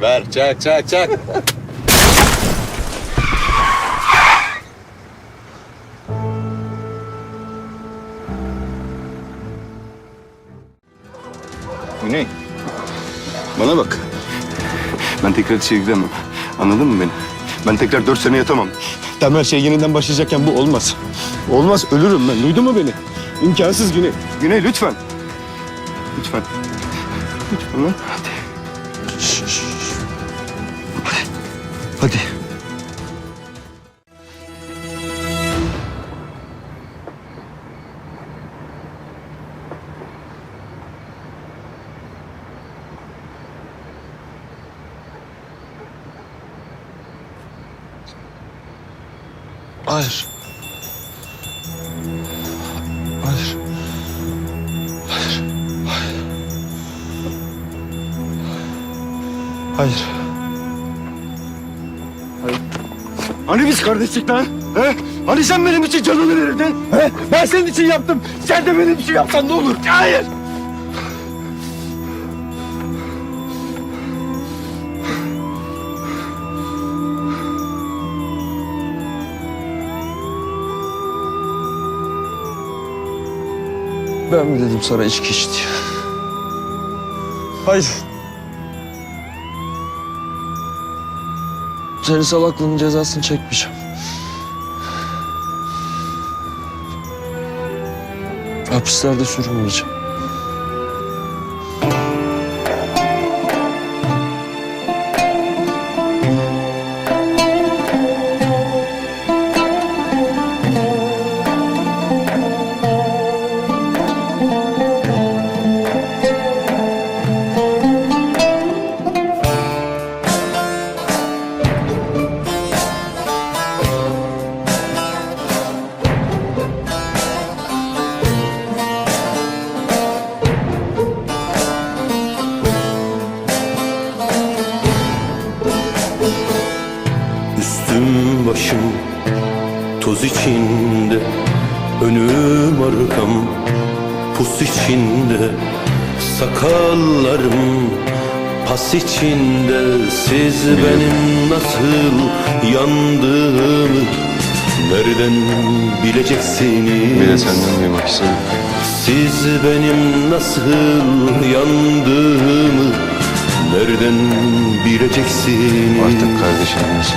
Ver çak çak çak. Güney. Bana bak. Ben tekrar işe gidemem. Anladın mı beni? Ben tekrar dört sene yatamam. Tam her şey yeniden başlayacakken bu olmaz. Olmaz ölürüm ben. Duydun mu beni? İmkansız Güney. Güney lütfen. Lütfen. Lütfen lan. Hadi. Hadi. Hadi. Hayır. Hayır. Hayır. Hani biz kardeşlik lan? He? Hani sen benim için canını verirdin? He? Ben senin için yaptım. Sen de benim için yapsan ne olur? Hayır. Ben mi dedim sana içki iç diye? Hayır. Senin salaklığının cezasını çekmeyeceğim. Hapislerde sürünmeyeceğim. Toz içinde Önüm arkam pus içinde Sakallarım pas içinde Siz benim nasıl yandığımı Nereden bileceksiniz Bir de senden duymak istedim. siz benim nasıl yandığımı Nereden bileceksiniz Artık kardeşim misin?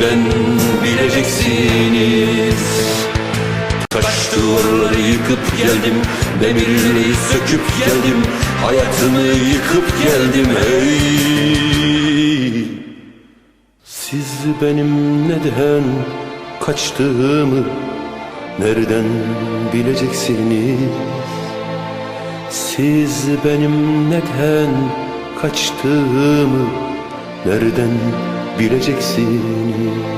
Nereden bileceksiniz Taş duvarları yıkıp geldim Demirleri söküp geldim Hayatımı yıkıp geldim hey siz benim neden kaçtığımı nereden bileceksiniz? Siz benim neden kaçtığımı nereden bileceksiniz?